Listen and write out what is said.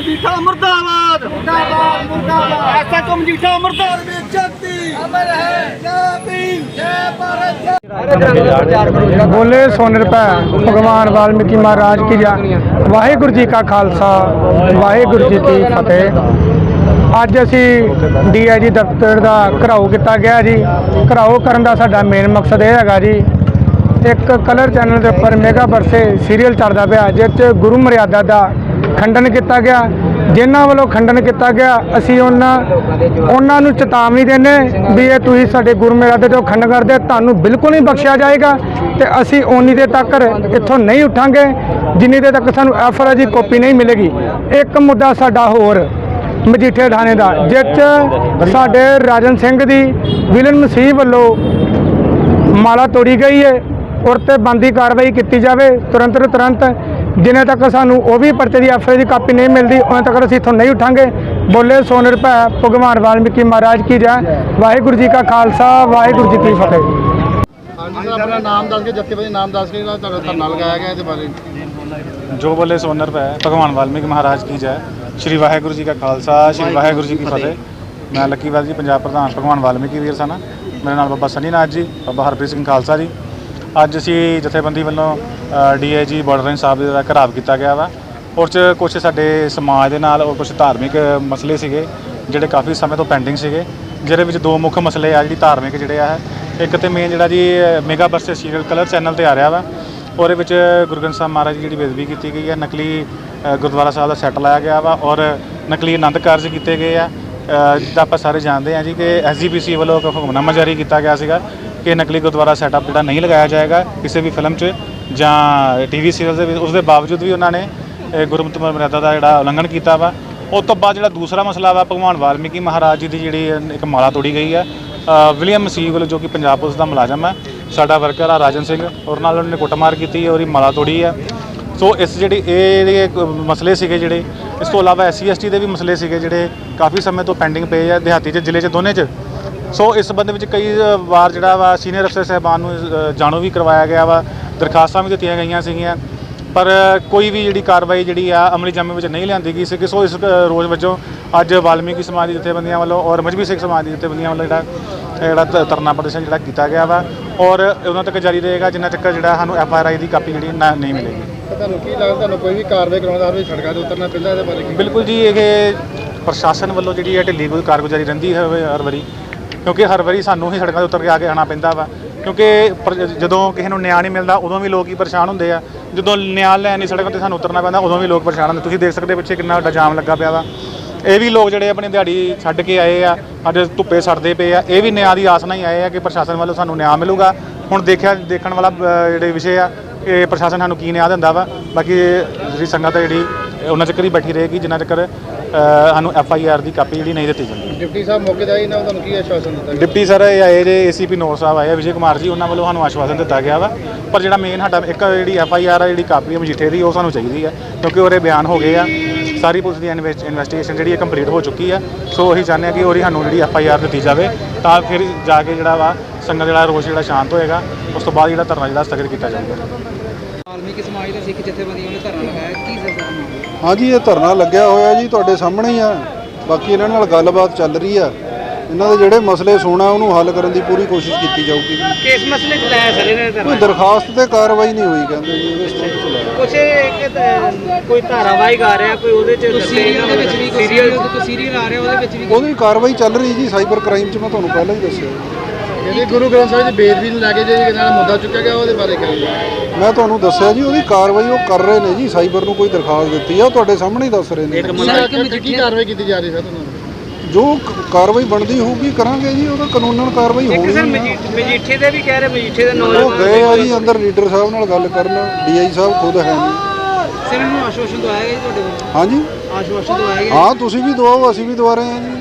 ਮੁਰਦਾਬਾਦ। ਮੁਰਦਾਬਾਦ ਮੁਰਦਾਬਾਦ। ਐਸਾ ਕੋ ਮਜੀਠਾ ਮੁਰਦਾਬਾਦ ਜਗਤੀ ਅਮਰ ਹੈ। ਜੈ ਭੀਮ। ਜੈ ਭਾਰਤ। ਬੋਲੇ ਸੋਨ ਰੁਪੈ ਭਗਵਾਨ ਵਾਲਮੀਕੀ ਮਹਾਰਾਜ ਕੀ ਜੈ। ਵਾਹਿਗੁਰੂ ਜੀ ਕਾ ਖਾਲਸਾ ਵਾਹਿਗੁਰੂ ਜੀ ਕੀ ਫਤਿਹ। ਅੱਜ ਅਸੀਂ ਡੀਆਈਜੀ ਦਫ਼ਤਰ ਦਾ ਘਰਾਓ ਕੀਤਾ ਗਿਆ ਜੀ। ਘਰਾਓ ਕਰਨ ਦਾ ਸਾਡਾ ਮੇਨ ਮਕਸਦ ਇਹ ਹੈਗਾ ਜੀ ਇੱਕ ਕਲਰ ਚੈਨਲ ਦੇ ਉੱਪਰ ਮੇਗਾ ਬਰਸੇ ਸੀਰੀਅਲ ਚੱਲਦਾ ਪਿਆ ਜਿਸ 'ਚ ਗੁਰੂ ਮਰਿਆਦਾ ਦਾ ਖੰਡਨ ਕੀਤਾ ਗਿਆ। ਜਿਨ੍ਹਾਂ ਵੱਲੋਂ ਖੰਡਨ ਕੀਤਾ ਗਿਆ, ਅਸੀਂ ਉਹਨਾਂ ਉਹਨਾਂ ਨੂੰ ਚੇਤਾਵਨੀ ਦਿੰਦੇ ਵੀ ਇਹ ਤੁਸੀਂ ਸਾਡੇ ਗੁਰੂ ਦੇ ਜੋ ਖੰਡਨ ਕਰਦੇ ਤੁਹਾਨੂੰ ਬਿਲਕੁਲ ਨਹੀਂ ਬਖਸ਼ਿਆ ਜਾਏਗਾ ਤੇ ਅਸੀਂ ਉਨੀ ਦੇ ਤੱਕ ਇੱਥੋਂ ਨਹੀਂ ਉੱਠਾਂਗੇ, ਜਿੰਨੀ ਦੇ ਤੱਕ ਸਾਨੂੰ ਐਫ ਆਰ ਦੀ ਕਾਪੀ ਨਹੀਂ ਮਿਲੇਗੀ। ਇੱਕ ਮੁੱਦਾ ਸਾਡਾ ਹੋਰ, ਮਜੀਠੇ ਥਾਣੇ ਦਾ ਜਿਸ 'ਚ ਸਾਡੇ ਰਾਜਨ ਸਿੰਘ ਦੀ ਵਿਲਨ ਮਸੀਹ ਵੱਲੋਂ ਮਾਲਾ ਤੋੜੀ ਗਈ ਹੈ, ਔਰ ਤੇ ਬੰਦੀ ਕਾਰਵਾਈ ਕੀਤੀ ਜਾਵੇ, ਤੁਰੰਤ ਤੁਰੰਤ ਜਿੰਨੇ ਤੱਕ ਸਾਨੂੰ ਉਹ ਵੀ ਪਰਚੇ ਦੀ ਐਫਆਈ ਦੀ ਕਾਪੀ ਨਹੀਂ ਮਿਲਦੀ ਉਦੋਂ ਤੱਕ ਅਸੀਂ ਇੱਥੋਂ ਨਹੀਂ ਉਠਾਂਗੇ। ਬੋਲੇ ਸੋਨ ਰੁਪੈ ਭਗਵਾਨ ਵਾਲਮੀਕੀ ਮਹਾਰਾਜ ਕੀ ਜੈ। ਵਾਹਿਗੁਰੂ ਜੀ ਕਾ ਖਾਲਸਾ ਵਾਹਿਗੁਰੂ ਜੀ ਕੀ ਫਤਿਹ। ਹਾਂਜੀ ਸਰ ਆਪਣਾ ਨਾਮ ਦੱਸ ਕੇ ਜੱਥੇਬੰਦੀ ਨਾਮ ਦੱਸ ਕੇ ਜਿਹੜਾ ਤੁਹਾਡਾ ਧਰਨਾ ਲਗਾਇਆ ਗਿਆ ਇਹਦੇ ਬਾਰੇ। ਜੋ ਬੋਲੇ ਸੋ ਨਰ ਪੈ ਭਗਵਾਨ ਵਾਲਮੀਕ ਮਹਾਰਾਜ ਕੀ ਜੈ। ਸ਼੍ਰੀ ਵਾਹਿਗੁਰੂ ਜੀ ਕਾ ਖਾਲਸਾ ਸ਼੍ਰੀ ਵਾਹਿਗੁਰੂ ਜੀ ਕੀ ਫਤਿਹ। ਮੈਂ ਲੱਕੀਵਾਲ ਜੀ ਪੰਜਾਬ ਪ੍ਰਧਾਨ ਭਗਵਾਨ ਵਾਲਮੀਕੀ ਵੀਰ ਸਨ। ਮੇਰੇ ਨਾਲ ਬਾਬਾ ਸਨੀ ਨਾਥ ਜੀ ਬਾਬਾ ਹਰਪ੍ਰੀਤ ਸਿੰਘ ਖਾਲਸਾ ਜੀ। ਅੱਜ ਅਸੀਂ ਜਥੇਬੰਦੀ ਵੱਲੋਂ ਡੀਏਜੀ ਬਾਰਡਰ ਰੇਂਜ ਸਾਹਿਬ ਦਾ ਘਰਾਵ ਕੀਤਾ ਗਿਆ ਵਾ। ਔਰ ਚ ਕੁਝ ਸਾਡੇ ਸਮਾਜ ਦੇ ਨਾਲ ਔਰ ਕੁਝ ਧਾਰਮਿਕ ਮਸਲੇ ਸੀਗੇ ਜਿਹੜੇ ਕਾਫੀ ਸਮੇਂ ਤੋਂ ਪੈਂਡਿੰਗ ਸੀਗੇ ਜਿਹਦੇ ਵਿੱਚ ਦੋ ਮੁੱਖ ਮਸਲੇ ਆ ਜਿਹੜੀ ਧਾਰਮਿਕ ਜਿਹੜੇ ਆ। ਇੱਕ ਤੇ ਮੇਨ ਜਿਹੜਾ ਜੀ ਮੇਗਾ ਬਰਸੇ ਸੀਰੀਅਲ ਕਲਰ ਚੈਨਲ ਤੇ ਆ ਰਿਹਾ ਵਾ। ਉਹਦੇ ਵਿੱਚ ਗੁਰੂ ਗ੍ਰੰਥ ਸਾਹਿਬ ਮਹਾਰਾਜ ਦੀ ਜਿਹੜੀ ਬੇਦਬੀ ਕੀਤੀ ਗਈ ਹੈ ਨਕਲੀ ਗੁਰਦੁਆਰਾ ਸਾਹਿਬ ਦਾ ਸੈੱਟ ਲਾਇਆ ਗਿਆ ਵਾ ਔਰ ਨਕਲੀ ਆਨੰਦ ਕਾਰਜ ਕੀਤੇ ਗਏ ਆ। ਅ, ਜਿੱਦਾਂ ਆਪਾਂ ਸਾਰੇ ਜਾਣਦੇ ਹਾਂ ਜੀ ਕਿ ਐਸਜੀਪੀਸੀ ਵੱਲੋਂ ਇੱਕ ਹੁਕਮਨਾਮਾ ਜਾਰੀ ਕੀਤਾ ਗਿਆ ਸੀਗਾ। ਕਿ ਨਕਲੀ ਗੁਰਦੁਆਰਾ ਸੈਟਅਪ ਜਿਹੜਾ ਨਹੀਂ ਲਗਾਇਆ ਜਾਏਗਾ ਕਿਸੇ ਵੀ ਫਿਲਮ 'ਚ ਜਾਂ ਟੀਵੀ ਸੀਰੀਅਲ ਦੇ ਵਿੱਚ ਉਸ ਦੇ ਬਾਵਜੂਦ ਵੀ ਉਹਨਾਂ ਨੇ, ਇਹ ਗੁਰਮਤਿ ਮਰਿਆਦਾ ਦਾ ਜਿਹੜਾ ਉਲੰਘਣ ਕੀਤਾ ਵਾ। ਉਸ ਤੋਂ ਬਾਅਦ ਜਿਹੜਾ ਦੂਸਰਾ ਮਸਲਾ ਵਾ, ਭਗਵਾਨ ਵਾਲਮੀਕੀ ਮਹਾਰਾਜ ਜੀ ਦੀ ਜਿਹੜੀ ਇੱਕ ਮਾਲਾ ਤੋੜੀ ਗਈ ਹੈ ਵਿਲੀਅਮ ਮਸੀਹ ਜੋ ਕਿ ਪੰਜਾਬ ਪੁਲਿਸ ਦਾ ਮੁਲਾਜ਼ਮ ਹੈ ਸਾਡਾ ਵਰਕਰ ਆ ਰਾਜਨ ਸਿੰਘ ਔਰ ਨਾਲ ਉਹਨੇ ਕੁੱਟਮਾਰ ਕੀਤੀ ਹੈ ਉਹਦੀ ਮਾਲਾ ਤੋੜੀ ਹੈ ਸੋ ਇਸ ਜਿਹੜੀ, ਇਹ ਮਸਲੇ ਸੀਗੇ ਜਿਹੜੇ, ਇਸ ਤੋਂ ਇਲਾਵਾ ਐਸਸੀ ਐਸਟੀ ਦੇ ਵੀ ਮਸਲੇ ਸੀਗੇ ਜਿਹੜੇ ਕਾਫੀ ਸਮੇਂ ਤੋਂ ਪੈਂਡਿੰਗ ਪਏ ਆ, ਦਿਹਾਤੀ 'ਚ, ਜ਼ਿਲ੍ਹੇ 'ਚ, ਦੋਨੇ 'ਚ। ਸੋ ਇਸ ਸੰਬੰਧ ਵਿੱਚ ਕਈ ਵਾਰ ਜਿਹੜਾ ਵਾ ਸੀਨੀਅਰ ਅਫਸਰ ਸਾਹਿਬਾਨ ਨੂੰ ਜਾਣੂ ਵੀ ਕਰਵਾਇਆ ਗਿਆ ਵਾ ਦਰਖਾਸਤਾਂ ਵੀ ਦਿੱਤੀਆਂ ਗਈਆਂ ਸੀਗੀਆਂ। ਪਰ ਕੋਈ ਵੀ ਜਿਹੜੀ ਕਾਰਵਾਈ ਜਿਹੜੀ ਆ ਅਮਲੀ ਜਾਮੇ ਵਿੱਚ ਨਹੀਂ ਲਿਆਂਦੀ ਗਈ ਸੀ ਸੋ ਇਸ ਰੋਜ਼ ਵਜੋਂ ਅੱਜ ਵਾਲਮੀਕੀ ਸਮਾਜ ਦੀ ਜਥੇਬੰਦੀਆਂ ਵੱਲੋਂ ਔਰ ਮਜਬੀ ਸਿੱਖ ਸਮਾਜ ਦੀ ਜਥੇਬੰਦੀਆਂ ਵੱਲੋਂ ਜਿਹੜਾ ਜਿਹੜਾ ਧਰਨਾ ਪ੍ਰਦਰਸ਼ਨ ਜਿਹੜਾ ਕੀਤਾ ਗਿਆ ਵਾ ਔਰ ਉਹਨਾਂ ਤੱਕ ਜਾਰੀ ਰਹੇਗਾ ਜਿੰਨਾ ਤੱਕ ਜਿਹੜਾ ਸਾਨੂੰ ਐਫ ਆਰ ਆਈ ਦੀ ਕਾਪੀ ਜਿਹੜੀ ਨਾ- ਨਹੀਂ ਮਿਲੇਗੀ। ਤੁਹਾਨੂੰ ਕੀ ਲੱਗਦਾ ਤੁਹਾਨੂੰ ਕੋਈ ਵੀ ਕਾਰਵਾਈ ਕਰਾਉਣਾ ਹੋਵੇ ਸੜਕਾਂ ਤੇ ਉਤਰਨਾ ਪੈਂਦਾ ਇਹਦੇ ਬਾਰੇ ਬਿਲਕੁਲ ਜੀ ਇਹ ਪ੍ਰਸ਼ਾਸਨ ਵੱਲੋਂ ਜਿਹੜੀ ਹੈ ਢਿੱਲੀ ਕੋਈ ਕਾਰਗੁਜ਼ਾਰੀ ਰਹਿੰਦੀ ਹੈ ਹਰ ਵਾਰੀ। ਕਿਉਂਕਿ ਹਰ ਵਾਰੀ ਸਾਨੂੰ ਹੀ ਸੜਕਾਂ 'ਤੇ ਉਤਰ ਕੇ ਆ ਕੇ ਆਉਣਾ ਪੈਂਦਾ ਵਾ। ਕਿਉਂਕਿ ਪਰ- ਜਦੋਂ ਕਿਸੇ ਨੂੰ ਨਿਆਂ ਨਹੀਂ ਮਿਲਦਾ ਉਦੋਂ ਵੀ ਲੋਕ ਹੀ ਪਰੇਸ਼ਾਨ ਹੁੰਦੇ ਆ। ਜਦੋਂ ਨਿਆਂ ਲੈਣ ਦੀ ਸੜਕਾਂ 'ਤੇ ਸਾਨੂੰ ਉਤਰਨਾ ਪੈਂਦਾ ਉਦੋਂ ਵੀ ਲੋਕ ਪਰੇਸ਼ਾਨ ਹੁੰਦੇ। ਤੁਸੀਂ ਦੇਖ ਸਕਦੇ ਪਿੱਛੇ ਕਿੰਨਾ ਵੱਡਾ ਜਾਮ ਲੱਗਾ ਪਿਆ ਵਾ। ਇਹ ਵੀ ਲੋਕ ਜਿਹੜੇ ਆਪਣੀ ਦਿਹਾੜੀ ਛੱਡ ਕੇ ਆਏ ਆ ਅੱਜ ਧੁੱਪੇ ਸੜਦੇ ਪਏ ਆ। ਇਹ ਵੀ ਨਿਆਂ ਦੀ ਆਸ ਨਾਲ ਹੀ ਆਏ ਆ ਕਿ ਪ੍ਰਸ਼ਾਸਨ ਵੱਲੋਂ ਸਾਨੂੰ ਨਿਆਂ ਮਿਲੂਗਾ। ਹੁਣ ਦੇਖਿਆ ਦੇਖਣ ਵਾਲਾ ਅ, ਜਿਹੜੇ ਵਿਸ਼ੇ ਆ ਕਿ ਪ੍ਰਸ਼ਾਸਨ ਸਾਨੂੰ ਕੀ ਨਿਆਂ ਦਿੰਦਾ ਵਾ। ਬਾਕੀ ਜਿਹੜੀ ਸੰਗਤ ਹੈ ਜਿਹੜੀ ਉਹਨਾਂ ਚੱਕਰ ਹੀ ਬੈਠੀ ਰਹੇਗੀ ਜਿੰਨਾ ਚੱਕਰ ਸਾਨੂੰ ਐਫ ਆਈ ਆਰ ਦੀ ਕਾਪੀ ਜਿਹੜੀ ਨਹੀਂ ਦਿੱਤੀ ਜਾਂਦੀ। ਡਿਪਟੀ ਸਾਹਿਬ ਮੌਕੇ ਤੇ ਆਏ ਨਾ ਤੁਹਾਨੂੰ ਕੀ ਆਸ਼ਵਾਸਨ ਦਿੱਤਾ ਗਿਆ? ਡਿਪਟੀ ਸਰ ਇਹ ਆਏ ਜੇ ਏਸੀਪੀ ਨੌਰ ਸਾਹਿਬ ਆਏ ਆ ਵਿਜੇ ਕੁਮਾਰ ਜੀ ਉਹਨਾਂ ਵੱਲੋਂ ਸਾਨੂੰ ਆਸ਼ਵਾਸਨ ਦਿੱਤਾ ਗਿਆ ਵਾ। ਪਰ ਜਿਹੜਾ ਮੇਨ ਸਾਡਾ ਇੱਕ ਜਿਹੜੀ ਐਫ ਆਈ ਆਰ ਆ ਜਿਹੜੀ ਕਾਪੀ ਹੈ ਮਜੀਠੇ ਦੀ ਉਹ ਸਾਨੂੰ ਚਾਹੀਦੀ ਆ ਕਿਉਂਕਿ ਉਹਦੇ ਬਿਆਨ ਹੋ ਗਏ ਆ। ਸਾਰੀ ਪੁਲਿਸ ਦੀ ਇਨਵੈਸਟੀਗੇਸ਼ਨ ਜਿਹੜੀ ਹੈ ਕੰਪਲੀਟ ਹੋ ਚੁੱਕੀ ਆ। ਸੋ ਉਹੀ ਚਾਹੁੰਦੇ ਆ ਕਿ ਉਹਦੀ ਸਾਨੂੰ ਜਿਹੜੀ ਐਫ ਆਈ ਆਰ ਦਿੱਤੀ ਜਾਵੇ ਤਾਂ ਫਿਰ ਜਾ ਕੇ ਜਿਹੜਾ ਵਾ ਸੰਗਤ ਜਿਹੜਾ ਰੋਸ਼ ਜਿਹੜਾ ਸ਼ਾਂਤ ਹੋਏਗਾ ਉਸ ਤੋਂ ਬਾਅਦ ਜਿਹੜਾ ਧਰਨਾ ਜਿਹੜਾ ਸਥਗਿਤ ਕੀਤਾ ਜਾਊਗਾ। ਵਾਲਮੀਕੀ ਸਮਾਜ ਦੇ ਸਿੱਖ ਜਥੇਬੰਦੀਆਂ ਨੇ ਧਰਨਾ ਲਗਾਇਆ ਕੀ ਸਰ ਮਾਮਲਾ ਹਾਂਜੀ ਇਹ ਧਰਨਾ ਲੱਗਿਆ ਹੋਇਆ ਜੀ ਤੁਹਾਡੇ ਸਾਹਮਣੇ ਹੀ ਆ। ਬਾਕੀ ਇਹਨਾਂ ਨਾਲ ਗੱਲਬਾਤ ਚੱਲ ਰਹੀ ਆ। ਇਹਨਾਂ ਦੇ ਜਿਹੜੇ ਮਸਲੇ ਸੁਣਾ ਉਹਨੂੰ ਹੱਲ ਕਰਨ ਦੀ ਪੂਰੀ ਕੋਸ਼ਿਸ਼ ਕੀਤੀ ਜਾਊਗੀ। ਜੀ ਕਿਸ ਮਸਲੇ 'ਚ ਲਾਇਆ ਸਰ ਇਹਨੇ ਕੋਈ ਧਰਨਾ? ਦਰਖਾਸਤ ਤੇ ਕਾਰਵਾਈ ਨਹੀਂ ਹੋਈ ਕਹਿੰਦੇ ਜੀ ਉਹਦੇ ਸਬੰਧ ਚ ਲਾਇਆ। ਕੁਛ ਇੱਕ ਕੋਈ ਧਾਰਾਵਾਹਿਕ ਆ ਰਿਹਾ ਕੋਈ ਉਹਦੇ 'ਚ ਸੀਰੀਅਲ ਦੇ ਵਿੱਚ ਵੀ ਕੋਈ ਸੀਰੀਅਲ ਕੋਈ ਸੀਰੀਅਲ ਆ ਰਿਹਾ ਉਹਦੇ ਵਿੱਚ ਵੀ ਉਹਦੀ ਕਾਰਵਾਈ ਚੱਲ ਰਹੀ ਜੀ ਸਾਈਬਰ ਕ੍ਰਾਈਮ 'ਚ ਮੈਂ ਤੁਹਾਨੂੰ ਪਹਿਲਾਂ ਹੀ ਦੱਸਿਆ। ਜਿਹੜੀ ਗੁਰੂ ਗ੍ਰੰਥ ਸਾਹਿਬ ਦੀ ਬੇਦਬੀ ਨੂੰ ਲੈ ਕੇ ਜਿਹੜੇ ਨਾਲ ਮੁੱਦਾ ਚੁੱਕਿਆ ਗਿਆ ਉਹਦੇ ਬਾਰੇ ਕੀ ਮੈਂ ਤੁਹਾਨੂੰ ਦੱਸਿਆ ਜੀ ਉਹਦੀ ਕਾਰਵਾਈ ਉਹ ਕਰ ਰਹੇ ਨੇ ਜੀ ਸਾਈਬਰ ਨੂੰ ਕੋਈ ਦਰਖਾਸਤ ਦਿੱਤੀ ਆ ਉਹ ਤੁਹਾਡੇ ਸਾਹਮਣੇ ਹੀ ਦੱਸ ਰਹੇ ਨੇ। ਕੀ ਕਾਰਵਾਈ ਕੀਤੀ ਜਾ ਰਹੀ ਹੈ ਤੁਹਾਨੂੰ? ਜੋ ਕਾਰਵਾਈ ਬਣਦੀ ਹੋਊਗੀ ਕਰਾਂਗੇ ਜੀ ਉਹਦਾ ਕਾਨੂੰਨ ਕਾਰਵਾਈ ਹੋਣੀ ਸਰ। ਮਜੀਠੇ ਦੇ ਵੀ ਕਹਿ ਰਹੇ ਮਜੀਠੇ ਦੇ ਉਹ ਨੌਜਵਾਨ ਗਏ ਆ ਜੀ ਅੰਦਰ ਲੀਡਰ ਸਾਹਿਬ ਨਾਲ ਗੱਲ ਕਰਨ ਡੀਆਈ ਸਾਹਿਬ ਖੁਦ ਹੈ ਨਹੀਂ। ਸਿਰ ਨੂੰ ਆਸ਼ਵਾਸਨ ਦਵਾਇਆ ਗਿਆ ਜੀ ਤੁਹਾਡੇ ਵੱਲੋਂ ਹਾਂਜੀ। ਆਸ਼ਵਾਸਨ ਦਵਾਇਆ ਗਿਆ ਹਾਂ ਤੁਸੀਂ ਵੀ ਦਵਾਓ ਅਸੀਂ ਵੀ ਦਵਾ ਰਹੇ ਹਾਂ ਜੀ।